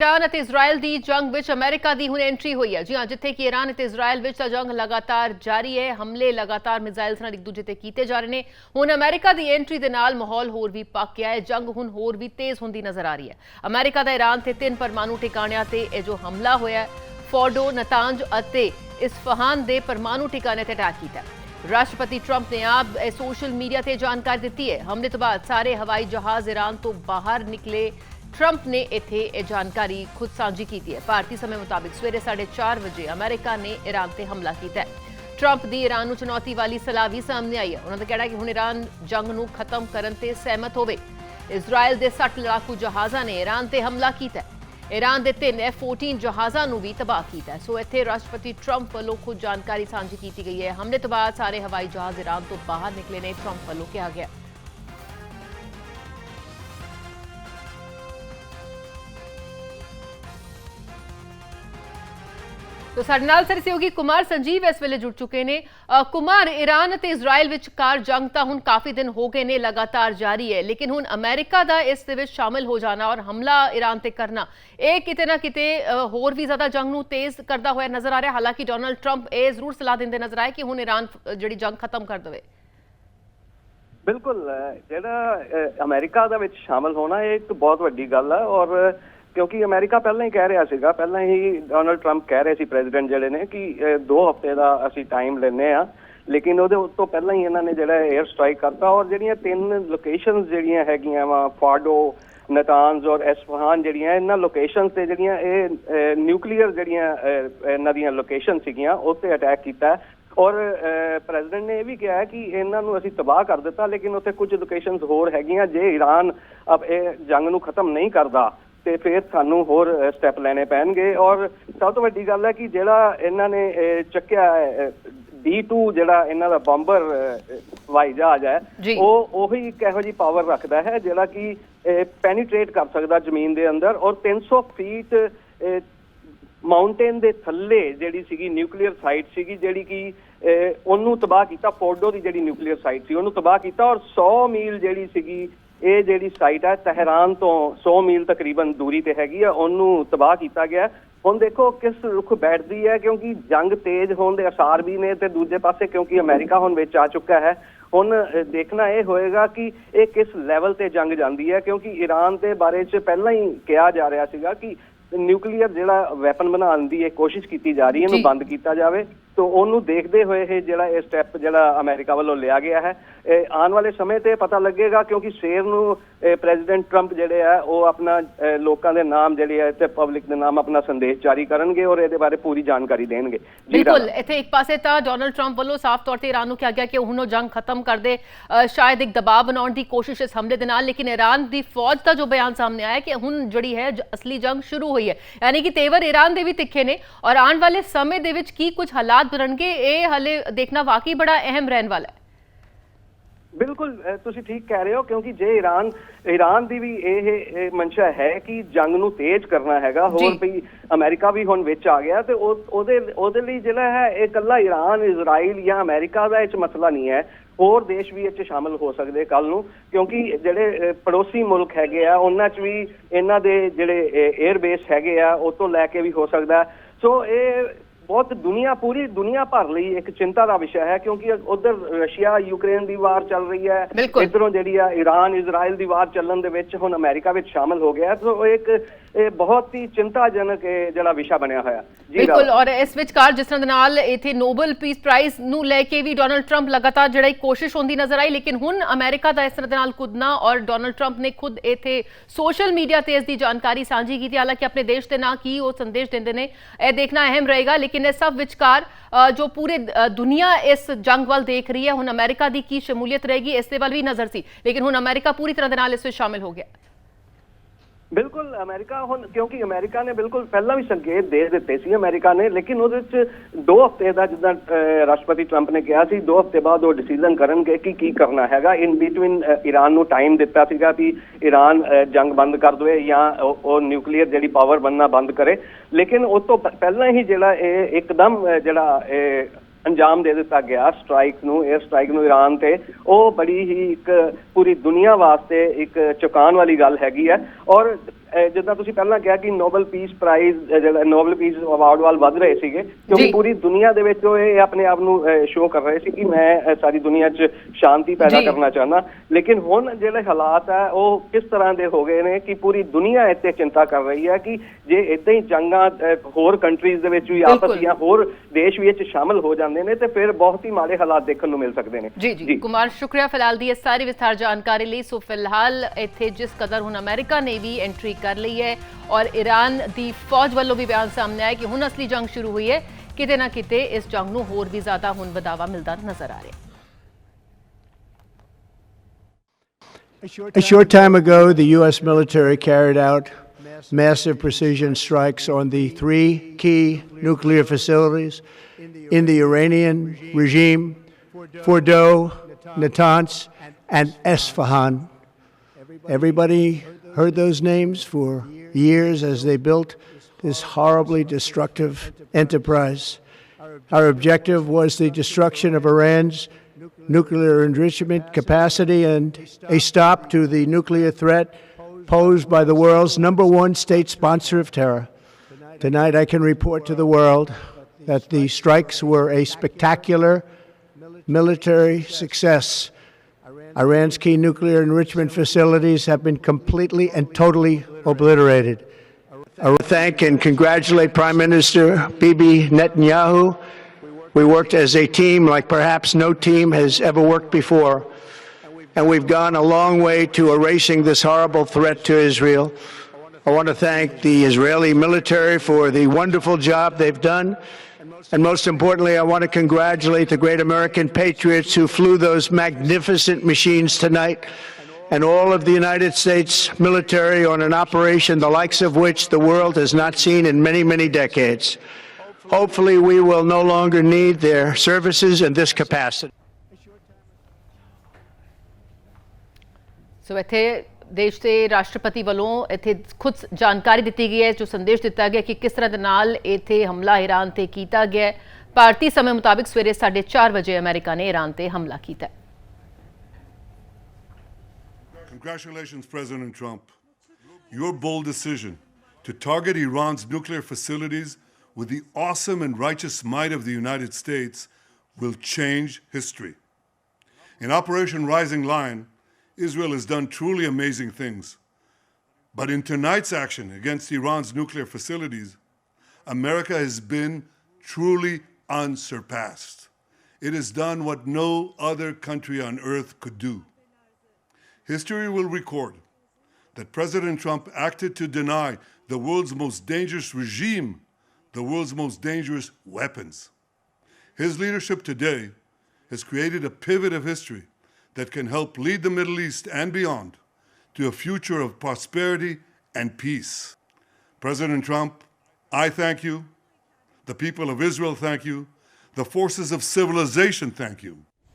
Iran ਅਤੇ Israel ਦੀ ਜੰਗ ਵਿੱਚ ਅਮਰੀਕਾ ਦੀ ਹੁਣ ਐਂਟਰੀ ਹੋਈ ਹੈ। ਜੀ ਹਾਂ, ਜਿੱਥੇ ਕਿ ਇਰਾਨ ਅਤੇ ਇਜ਼ਰਾਈਲ ਵਿੱਚ ਤਾਂ ਜੰਗ ਲਗਾਤਾਰ ਜਾਰੀ ਹੈ। ਹਮਲੇ ਲਗਾਤਾਰ ਮਿਜ਼ਾਈਲਸ ਨਾਲ ਇੱਕ ਦੂਜੇ ਤੇ ਕੀਤੇ ਜਾ ਰਹੇ ਨੇ। ਹੁਣ ਅਮਰੀਕਾ ਦੀ ਐਂਟਰੀ ਦੇ ਨਾਲ ਮਾਹੌਲ ਹੋਰ ਵੀ ਪੱਕ ਗਿਆ ਹੈ। ਜੰਗ ਹੁਣ ਹੋਰ ਵੀ ਤੇਜ਼ ਹੁੰਦੀ ਨਜ਼ਰ ਆ ਰਹੀ ਹੈ। ਅਮਰੀਕਾ ਦਾ ਇਰਾਨ ਤੇ ਤਿੰਨ ਪਰਮਾਣੂ ਟਿਕਾਣਿਆਂ ਤੇ ਇਹ ਜੋ ਹਮਲਾ ਹੋਇਆ ਹੈ, ਫੋਰਡੋ, ਨਤਾਂਜ ਅਤੇ ਇਸਫਹਾਨ ਦੇ ਪਰਮਾਣੂ ਟਿਕਾਣੇ ਤੇ ਅਟੈਕ ਕੀਤਾ ਰਾਸ਼ਟਰਪਤੀ ਟਰੰਪ ਨੇ ਆਪ ਇਹ ਸੋਸ਼ਲ ਮੀਡੀਆ ਤੇ ਜਾਣਕਾਰੀ ਦਿੱਤੀ ਹੈ। ਹਮਲੇ ਤੋਂ ਬਾਅਦ ਸਾਰੇ ਹਵਾਈ ਜਹਾਜ਼ ਇਰਾਨ ਤੋਂ ਬਾਹਰ ਨਿਕਲੇ ਟਰੰਪ ਨੇ ਇੱਥੇ ਇਹ ਜਾਣਕਾਰੀ ਖੁਦ ਸਾਂਝੀ ਕੀਤੀ ਹੈ। ਭਾਰਤੀ ਸਮੇਂ ਮੁਤਾਬਿਕ ਸਵੇਰੇ 4:30 ਵਜੇ ਅਮਰੀਕਾ ਨੇ ਈਰਾਨ ਤੇ ਹਮਲਾ ਕੀਤਾ ਹੈ। ਟਰੰਪ ਦੀ ਈਰਾਨ ਨੂੰ ਚੁਣੌਤੀ ਵਾਲੀ ਸਲਾਹ ਵੀ ਸਾਹਮਣੇ ਆਈ ਹੈ। ਉਹਨਾਂ ਦਾ ਕਹਿਣਾ ਹੈ ਕਿ ਹੁਣ ਈਰਾਨ ਜੰਗ ਨੂੰ ਖਤਮ ਕਰਨ ਤੇ ਸਹਿਮਤ ਹੋਵੇ। ਇਜ਼ਰਾਈਲ ਦੇ 60 ਲੜਾਕੂ ਜਹਾਜ਼ਾਂ ਨੇ ਈਰਾਨ ਤੇ ਹਮਲਾ ਕੀਤਾ ਈਰਾਨ ਦੇ ਤਿੰਨ F-14 ਜਹਾਜ਼ਾਂ ਨੂੰ ਵੀ ਤਬਾਹ ਕੀਤਾ ਸੋ ਇੱਥੇ ਰਾਸ਼ਟਰਪਤੀ ਟਰੰਪ ਵੱਲੋਂ ਖੁਦ ਜਾਣਕਾਰੀ ਸਾਂਝੀ ਕੀਤੀ ਗਈ ਹੈ। ਹਮਲੇ ਤੋਂ ਬਾਅਦ ਸਾਰੇ ਹਵਾਈ ਜਹਾਜ਼ ਈਰਾਨ ਤੋਂ ਬਾਹਰ ਨਿਕਲੇ ਨੇ ਟਰੰਪ ਵੱਲੋਂ ਕਿਹਾ ਗਿਆ ਤੋ ਸਾਡੇ ਨਾਲ ਸਰ ਸਹਿਯੋਗੀ ਕੁਮਾਰ ਸੰਜੀਵ ਇਸ ਵੇਲੇ ਜੁੜ ਚੁੱਕੇ ਨੇ। ਕੁਮਾਰ, ਇਰਾਨ ਅਤੇ ਇਜ਼ਰਾਈਲ ਵਿਚਕਾਰ ਜੰਗ ਤਾਂ ਹੁਣ ਕਾਫੀ ਦਿਨ ਹੋ ਗਏ ਨੇ, ਲਗਾਤਾਰ ਜਾਰੀ ਹੈ। ਲੇਕਿਨ ਹੁਣ ਅਮਰੀਕਾ ਦਾ ਇਸ ਦੇ ਵਿੱਚ ਸ਼ਾਮਿਲ ਹੋ ਜਾਣਾ ਔਰ ਹਮਲਾ ਇਰਾਨ ਤੇ ਕਰਨਾ, ਇਹ ਕਿਤੇ ਨਾ ਕਿਤੇ ਹੋਰ ਵੀ ਜ਼ਿਆਦਾ ਜੰਗ ਨੂੰ ਤੇਜ਼ ਕਰਦਾ ਹੋਇਆ ਨਜ਼ਰ ਆ ਰਿਹਾ। ਹਾਲਾਂਕਿ ਡੋਨਲਡ ਟਰੰਪ ਇਹ ਜ਼ਰੂਰ ਸਲਾਹ ਦਿੰਦੇ ਨਜ਼ਰ ਆਏ ਕਿ ਹੁਣ ਈਰਾਨ ਜਿਹੜੀ ਜੰਗ ਖਤਮ ਕਰ ਦੇਵੇ। ਬਿਲਕੁਲ ਜਿਹੜਾ ਅਹ ਅਮਰੀਕਾ ਦੇ ਵਿੱਚ ਸ਼ਾਮਲ ਹੋਣਾ ਇਹ ਇੱਕ ਬਹੁਤ ਵੱਡੀ ਗੱਲ ਹੈ ਔਰ ਕਿਉਂਕਿ ਅਮਰੀਕਾ ਪਹਿਲਾਂ ਹੀ ਕਹਿ ਰਿਹਾ ਸੀਗਾ, ਪਹਿਲਾਂ ਹੀ ਡੋਨਲਡ ਟਰੰਪ ਕਹਿ ਰਹੇ ਸੀ ਪ੍ਰੈਜ਼ੀਡੈਂਟ ਜਿਹੜੇ ਨੇ ਕਿ, ਅਹ, ਦੋ ਹਫ਼ਤੇ ਦਾ ਅਸੀਂ ਟਾਈਮ ਲੈਨੇ ਆ ਲੇਕਿਨ ਉਹਦੇ ਉਸ ਤੋਂ ਪਹਿਲਾਂ ਹੀ ਇਹਨਾਂ ਨੇ ਜਿਹੜਾ 에ਅਰ ਸਟ੍ਰਾਈਕ ਕਰਤਾ ਔਰ ਜਿਹੜੀਆਂ ਤਿੰਨ ਲੋਕੇਸ਼ਨਸ ਜਿਹੜੀਆਂ ਹੈਗੀਆਂ ਵਾ ਫਾਡੋ ਨਤਾਨਜ਼ ਔਰ ਐਸਫਹਾਨ ਜਿਹੜੀਆਂ, ਇਹਨਾਂ ਲੋਕੇਸ਼ਨਸ ਤੇ ਜਿਹੜੀਆਂ ਇਹ ਨਿਊਕਲੀਅਰ ਜਿਹੜੀਆਂ ਇਹਨਾਂ ਦੀਆਂ ਲੋਕੇਸ਼ਨ ਸੀਗੀਆਂ ਉਹ ਤੇ ਅਟੈਕ ਕੀਤਾ। ਔਰ ਪ੍ਰੈਜ਼ੀਡੈਂਟ ਨੇ ਇਹ ਵੀ ਕਿਹਾ ਕਿ ਇਹਨਾਂ ਨੂੰ ਅਸੀਂ ਤਬਾਹ ਕਰ ਦਿੱਤਾ, ਲੇਕਿਨ ਉੱਥੇ ਕੁਝ ਲੋਕੇਸ਼ਨਸ ਹੋਰ ਹੈਗੀਆਂ, ਜੇ ਈਰਾਨ ਅਬ ਇਹ ਜੰਗ ਨੂੰ ਖਤਮ ਨਹੀਂ ਕਰਦਾ ਤੇ ਫਿਰ ਸਾਨੂੰ ਹੋਰ ਸਟੈਪ ਲੈਣੇ ਪੈਣਗੇ ਔਰ ਸਭ ਤੋਂ ਵੱਡੀ ਗੱਲ ਹੈ ਕਿ ਜਿਹੜਾ ਇਹਨਾਂ ਨੇ ਚੱਕਿਆ D2 ਜਿਹੜਾ ਇਹਨਾਂ ਦਾ ਬੰਬਰ ਹਵਾਈ ਜਹਾਜ਼ ਹੈ। ਉਹ ਉਹੀ ਇੱਕ ਇਹੋ ਜੀ ਪਾਵਰ ਰੱਖਦਾ ਹੈ ਜਿਹੜਾ ਕਿ ਪੈਨੀਟ੍ਰੇਟ ਕਰ ਸਕਦਾ ਜ਼ਮੀਨ ਦੇ ਅੰਦਰ ਔਰ 300 ਫੀਟ ਮਾਊਂਟੇਨ ਦੇ ਥੱਲੇ ਜਿਹੜੀ ਸੀਗੀ ਨਿਊਕਲੀਅਰ ਸਾਈਟ ਸੀਗੀ ਜਿਹੜੀ ਕਿ ਉਹਨੂੰ ਤਬਾਹ ਕੀਤਾ ਫੋਰਡੋ ਦੀ ਜਿਹੜੀ ਨਿਊਕਲੀਅਰ ਸਾਈਟ ਸੀ ਉਹਨੂੰ ਤਬਾਹ ਕੀਤਾ ਔਰ 100 ਮੀਲ ਜਿਹੜੀ ਸੀਗੀ ਇਹ ਜਿਹੜੀ ਸਾਈਟ ਹੈ ਤਹਿਰਾਨ ਤੋਂ 100 ਮੀਲ ਤਕਰੀਬਨ ਦੂਰੀ ਤੇ ਹੈਗੀ ਆ ਉਹਨੂੰ ਤਬਾਹ ਕੀਤਾ ਗਿਆ। ਹੁਣ ਦੇਖੋ ਕਿਸ ਰੁਖ ਬੈਠਦੀ ਹੈ ਕਿਉਂਕਿ ਜੰਗ ਤੇਜ਼ ਹੋਣ ਦੇ ਅਸਾਰ ਵੀ ਨੇ ਤੇ ਦੂਜੇ ਪਾਸੇ ਕਿਉਂਕਿ ਅਮਰੀਕਾ ਹੁਣ ਵਿੱਚ ਆ ਚੁੱਕਾ ਹੈ। ਹੁਣ ਦੇਖਣਾ ਇਹ ਹੋਏਗਾ ਕਿ ਇਹ ਕਿਸ ਲੈਵਲ ਤੇ ਜੰਗ ਜਾਂਦੀ ਹੈ ਕਿਉਂਕਿ ਈਰਾਨ ਦੇ ਬਾਰੇ 'ਚ ਪਹਿਲਾਂ ਹੀ ਕਿਹਾ ਜਾ ਰਿਹਾ ਸੀਗਾ ਕਿ ਨਿਊਕਲੀਅਰ ਜਿਹੜਾ ਵੈਪਨ ਬਣਾਉਣ ਦੀ ਇਹ ਕੋਸ਼ਿਸ਼ ਕੀਤੀ ਜਾ ਰਹੀ ਹੈ। ਇਹਨੂੰ ਬੰਦ ਕੀਤਾ ਜਾਵੇ। ਤੋਂ ਉਹਨੂੰ ਦੇਖਦੇ ਹੋਏ ਇਹ ਜਿਹੜਾ ਇਹ ਸਟੈਪ ਜਿਹੜਾ ਅਮਰੀਕਾ ਵੱਲੋਂ ਲਿਆ ਗਿਆ ਹੈ, ਇਹ ਆਉਣ ਵਾਲੇ ਸਮੇਂ ਤੇ ਪਤਾ ਲੱਗੇਗਾ ਕਿਉਂਕਿ ਸਵੇਰ ਨੂੰ ਪ੍ਰੈਜ਼ੀਡੈਂਟ ਟਰੰਪ ਜਿਹੜੇ ਆ, ਉਹ ਆਪਣਾ ਲੋਕਾਂ ਦੇ ਨਾਮ ਜਿਹੜੇ ਆ ਤੇ ਪਬਲਿਕ ਦੇ ਨਾਮ ਆਪਣਾ ਸੰਦੇਸ਼ ਜਾਰੀ ਕਰਨਗੇ ਔਰ ਇਹਦੇ ਬਾਰੇ ਪੂਰੀ ਜਾਣਕਾਰੀ ਦੇਣਗੇ। ਬਿਲਕੁਲ, ਇੱਥੇ ਇੱਕ ਪਾਸੇ ਤਾਂ ਡੋਨਲਡ ਟਰੰਪ ਵੱਲੋਂ ਸਾਫ਼ ਤੌਰ ਤੇ ਇਰਾਨ ਨੂੰ ਕਿਹਾ ਗਿਆ ਕਿ ਹੁਣ ਉਹ ਜੰਗ ਖਤਮ ਕਰ ਦੇ ਸ਼ਾਇਦ ਇੱਕ ਦਬਾਅ ਬਣਾਉਣ ਦੀ ਕੋਸ਼ਿਸ਼ ਇਸ ਹਮਲੇ ਦੇ ਨਾਲ, ਲੇਕਿਨ ਇਰਾਨ ਦੀ ਫੌਜ ਦਾ ਜੋ ਬਿਆਨ ਸਾਹਮਣੇ ਆਇਆ ਕਿ ਹੁਣ ਜਿਹੜੀ ਹੈ ਅਸਲੀ ਜੰਗ ਸ਼ੁਰੂ ਹੋਈ ਹੈ। ਯਾਨੀ ਕਿ ਤੇਵਰ ਇਰਾਨ ਦੇ ਵੀ ਤਿੱਖੇ ਨੇ ਔਰ ਆਉਣ ਵਾਲੇ ਸਮੇਂ ਦੇ ਵਿੱਚ ਕੀ ਕੁਝ ਹਾਲਾਤ ਬਣਨਗੇ ਇਹ ਹਲੇ ਦੇਖਣਾ ਵਾਕਈ ਬੜਾ ਅਹਿਮ ਰਹਿਣ ਵਾਲਾ ਹੈ ਬਿਲਕੁਲ ਤੁਸੀਂ ਠੀਕ ਕਹਿ ਰਹੇ ਹੋ ਕਿਉਂਕਿ ਜੇ ਈਰਾਨ ਈਰਾਨ ਦੀ ਵੀ ਇਹ ਮਨਸ਼ਾ ਹੈ ਕਿ ਜੰਗ ਨੂੰ ਤੇਜ਼ ਕਰਨਾ ਹੈਗਾ ਹੋਰ। ਵੀ ਅਮਰੀਕਾ ਵੀ ਹੁਣ ਵਿੱਚ ਆ ਗਿਆ ਤੇ ਉਹ ਉਹਦੇ ਉਹਦੇ ਲਈ ਜਿਹੜਾ ਹੈ ਇਹ ਇਕੱਲਾ ਈਰਾਨ ਇਜ਼ਰਾਈਲ ਜਾਂ ਅਮਰੀਕਾ ਦਾ ਇਹ 'ਚ ਮਸਲਾ ਨਹੀਂ ਹੈ ਹੋਰ ਦੇਸ਼ ਵੀ ਇਹ 'ਚ ਸ਼ਾਮਲ ਹੋ ਸਕਦੇ ਕੱਲ ਨੂੰ ਕਿਉਂਕਿ ਜਿਹੜੇ ਪੜੋਸੀ ਮੁਲਕ ਹੈਗੇ ਆ ਉਹਨਾਂ 'ਚ ਵੀ ਇਹਨਾਂ ਦੇ ਜਿਹੜੇ 에ਅਰ ਬੇਸ ਹੈਗੇ ਆ ਉਹ ਤੋਂ ਲੈ ਕੇ ਵੀ ਹੋ ਸਕਦਾ। ਸੋ ਇਹ ਬਹੁਤ ਦੁਨੀਆ ਪੂਰੀ ਦੁਨੀਆ ਭਰ ਲਈ ਇੱਕ ਚਿੰਤਾ ਦਾ ਵਿਸ਼ਾ ਹੈ ਕਿਉਂਕਿ ਉਧਰ ਰਸ਼ੀਆ ਯੂਕਰੇਨ ਦੀ ਵਾਰ ਚੱਲ ਰਹੀ ਹੈ। ਇਧਰੋਂ ਜਿਹੜੀ ਆ ਈਰਾਨ ਇਜ਼ਰਾਈਲ ਦੀ ਵਾਰ ਚੱਲਣ ਦੇ ਵਿੱਚ ਹੁਣ ਅਮਰੀਕਾ ਵਿੱਚ ਸ਼ਾਮਲ ਹੋ ਗਿਆ ਸੋ ਇੱਕ ਇਹ ਬਹੁਤ ਹੀ ਚਿੰਤਾਜਨਕ ਜਿਹੜਾ ਵਿਸ਼ਾ ਬਣਿਆ ਹੋਇਆ ਜੀ ਬਿਲਕੁਲ। ਔਰ ਇਸ ਵਿਚਕਾਰ ਜਿਸ ਤਰ੍ਹਾਂ ਦੇ ਨਾਲ ਇਥੇ ਨੋਬਲ ਪੀਸ ਪ੍ਰਾਈਜ਼ ਨੂੰ ਲੈ ਕੇ ਵੀ ਡੋਨਲਡ ਟਰੰਪ ਲਗਾਤਾਰ ਜਿਹੜਾ ਇੱਕ ਕੋਸ਼ਿਸ਼ ਹੁੰਦੀ ਨਜ਼ਰ ਆਈ ਲੇਕਿਨ ਹੁਣ ਅਮਰੀਕਾ ਦਾ ਇਸ ਤਰ੍ਹਾਂ ਦੇ ਨਾਲ ਕੁਦਨਾ ਔਰ ਡੋਨਲਡ ਟਰੰਪ ਨੇ ਖੁਦ ਇਥੇ ਸੋਸ਼ਲ ਮੀਡੀਆ ਤੇ ਇਸ ਦੀ ਜਾਣਕਾਰੀ ਸਾਂਝੀ ਕੀਤੀ ਹਾਲਾਂਕਿ ਆਪਣੇ ਦੇਸ਼ ਦੇ ਨਾਂ ਕੀ ਉਹ ਸੰਦੇਸ਼ ਦਿੰਦੇ ਨੇ ਇਹ ਦੇਖਣਾ ਅਹਿਮ ਰਹੇਗਾ ਲੇਕਿਨ ਇਸ ਸਭ ਵਿਚਕਾਰ ਅ, ਜੋ ਪੂਰੇ ਅ, ਦੁਨੀਆ ਇਸ ਜੰਗ ਵੱਲ ਦੇਖ ਰਹੀ ਹੈ ਹੁਣ ਅਮਰੀਕਾ ਦੀ ਕੀ ਸ਼ਮੂਲੀਅਤ ਰਹੇਗੀ ਇਸ ਦੇ ਵੱਲ ਵੀ ਨਜ਼ਰ ਸੀ। ਲੇਕਿਨ ਹੁਣ ਅਮਰੀਕਾ ਪੂਰੀ ਤਰ੍ਹਾਂ ਦੇ ਨਾਲ ਇਸ ਵਿੱਚ ਸ਼ਾਮਿਲ ਹੋ ਗਿਆ। ਬਿਲਕੁਲ, ਅਮਰੀਕਾ ਹੁਣ, ਕਿਉਂਕਿ ਅਮਰੀਕਾ ਨੇ ਬਿਲਕੁਲ ਪਹਿਲਾਂ ਵੀ ਸੰਕੇਤ ਦੇ ਦਿੱਤੇ ਸੀ ਅਮਰੀਕਾ ਨੇ, ਲੇਕਿਨ ਉਹਦੇ ਵਿੱਚ ਦੋ ਹਫ਼ਤੇ ਦਾ ਜਿੱਦਾਂ ਰਾਸ਼ਟਰਪਤੀ ਟਰੰਪ ਨੇ ਕਿਹਾ ਸੀ, ਦੋ ਹਫ਼ਤੇ ਬਾਅਦ ਉਹ ਡਿਸੀਜਨ ਕਰਨਗੇ ਕਿ ਕੀ ਕਰਨਾ ਹੈਗਾ। ਇਨ ਬਿਟਵੀਨ ਈਰਾਨ ਨੂੰ ਟਾਈਮ ਦਿੱਤਾ ਸੀਗਾ ਕਿ ਈਰਾਨ ਜੰਗ ਬੰਦ ਕਰ ਦੇਵੇ ਜਾਂ ਉਹ- ਨਿਊਕਲੀਅਰ ਜਿਹੜੀ ਪਾਵਰ ਬਣਨਾ ਬੰਦ ਕਰੇ। ਲੇਕਿਨ ਉਸ ਤੋਂ ਪਹਿਲਾਂ ਹੀ ਜਿਹੜਾ ਇਹ, ਇੱਕਦਮ ਜਿਹੜਾ ਇਹ ਅੰਜਾਮ ਦੇ ਦਿੱਤਾ ਗਿਆ ਸਟ੍ਰਾਈਕ ਨੂੰ 에ਅਰ ਸਟ੍ਰਾਈਕ ਨੂੰ ਈਰਾਨ ਤੇ। ਉਹ ਬੜੀ ਹੀ ਇੱਕ ਪੂਰੀ ਦੁਨੀਆ ਵਾਸਤੇ ਇੱਕ ਚੁਕਾਨ ਵਾਲੀ ਗੱਲ ਹੈਗੀ ਹੈ। ਔਰ ਜਿੱਦਾਂ ਤੁਸੀਂ ਪਹਿਲਾਂ ਕਿਹਾ ਕਿ ਨੋਬਲ ਪੀਸ ਪ੍ਰਾਈਜ਼ ਜਿਹੜਾ ਨੋਬਲ ਪੀਸ ਅਵਾਰਡ ਵੱਲ ਵੱਧ ਰਹੇ ਸੀਗੇ ਕਿਉਂਕਿ। ਪੂਰੀ ਦੁਨੀਆ ਦੇ ਵਿੱਚ ਉਹ ਇਹ ਆਪਣੇ ਆਪ ਨੂੰ ਸ਼ੋਅ ਕਰ ਰਹੇ ਸੀ ਕਿ ਮੈਂ ਸਾਰੀ ਦੁਨੀਆ 'ਚ ਸ਼ਾਂਤੀ ਪੈਦਾ। ਕਰਨਾ ਚਾਹੁੰਦਾ ਲੇਕਿਨ ਹੁਣ ਜਿਹੜੇ ਹਾਲਾਤ ਹੈ ਉਹ ਕਿਸ ਤਰ੍ਹਾਂ ਦੇ ਹੋ ਗਏ ਨੇ ਕਿ ਪੂਰੀ ਦੁਨੀਆ ਇੱਥੇ ਚਿੰਤਾ ਕਰ ਰਹੀ ਹੈ ਕਿ ਜੇ ਇਦਾਂ ਹੀ ਜੰਗਾਂ ਹੋਰ ਕੰਟਰੀਜ਼ ਦੇ ਵਿੱਚ ਵੀ ਆਪਸ। ਦੀਆਂ ਹੋਰ ਦੇਸ਼ ਵੀ ਇਹ 'ਚ ਸ਼ਾਮਲ ਹੋ ਜਾਂਦੇ ਨੇ ਤੇ ਫਿਰ ਬਹੁਤ ਹੀ ਮਾੜੇ ਹਾਲਾਤ ਦੇਖਣ ਨੂੰ ਮਿਲ ਸਕਦੇ ਨੇ ਜੀ ਜੀ ਕੁਮਾਰ ਸ਼ੁਕਰੀਆ ਫਿਲਹਾਲ ਦੀ ਇਹ ਸਾਰੀ ਵਿਸਥਾਰ ਜਾਣਕਾਰੀ ਲਈ ਸੋ ਫਿਲਹਾਲ ਇੱਥੇ ਜਿਸ ਕਦਰ ਹੁਣ ਅਮਰੀਕਾ ਨੇ ਵੀ ਐਂਟਰੀ ਕਰ ਲਈ ਹੈ ਔਰ ਈਰਾਨ ਦੀ ਫੌਜ ਵੱਲੋਂ ਵੀ ਬਿਆਨ ਸਾਹਮਣੇ ਆਇਆ ਕਿ ਹੁਣ ਅਸਲੀ ਜੰਗ ਸ਼ੁਰੂ ਹੋਈ ਹੈ ਕਿਤੇ ਨਾ ਕਿਤੇ ਇਸ ਜੰਗ ਨੂੰ ਹੋਰ ਵੀ ਜ਼ਿਆਦਾ ਹੁਣ ਵਧਾਵਾ ਮਿਲਦਾ ਨਜ਼ਰ ਆ ਰਿਹਾ ਹੈ A short time ago, the U.S. military carried out massive precision strikes on the three key nuclear facilities in the Iranian regime Fordow, Natanz, and Esfahan. Everybody heard those names for years as they built this horribly destructive enterprise. Our objective was the destruction of Iran's nuclear enrichment capacity and a stop to the nuclear threat posed by the world's number one state sponsor of terror. Tonight, I can report to the world that the strikes were a spectacular military success. Iran's key nuclear enrichment facilities have been completely and totally obliterated. I thank and congratulate Prime Minister Bibi Netanyahu. We worked as a team like perhaps no team has ever worked before. And we've gone a long way to erasing this horrible threat to Israel. I want to thank the Israeli military for the wonderful job they've done. And most importantly, I want to congratulate the great American patriots who flew those magnificent machines tonight and all of the United States military on an operation the likes of which the world has not seen in many, many decades. Hopefully, we will no longer need their services in this capacity. So, Atiyah, ਦੇਸ਼ ਦੇ ਰਾਸ਼ਟਰਪਤੀ ਵੱਲੋਂ ਇੱਥੇ ਖੁਦ ਜਾਣਕਾਰੀ ਦਿੱਤੀ ਗਈ ਹੈ ਜੋ ਸੰਦੇਸ਼ ਦਿੱਤਾ ਗਿਆ ਕਿ ਕਿਸ ਤਰ੍ਹਾਂ ਦੇ ਨਾਲ ਇੱਥੇ ਹਮਲਾ ਈਰਾਨ ਤੇ ਕੀਤਾ ਗਿਆ ਹੈ ਭਾਰਤੀ ਸਮੇਂ ਮੁਤਾਬਿਕ ਸਵੇਰੇ 4:30 ਵਜੇ ਅਮਰੀਕਾ ਨੇ ਈਰਾਨ ਤੇ ਹਮਲਾ ਕੀਤਾ ਹੈ Congratulations, President Trump. Your bold decision to target Iran's nuclear facilities with the awesome and righteous might of the United States will change history. In Operation Rising Lion, Israel has done truly amazing things. But in tonight's action against Iran's nuclear facilities, America has been truly unsurpassed. It has done what no other country on earth could do. History will record that President Trump acted to deny the world's most dangerous regime the world's most dangerous weapons. His leadership today has created a pivot of history that can help lead the Middle East and beyond to a future of prosperity and peace. President Trump, I thank you. The people of Israel thank you. The forces of civilization thank you.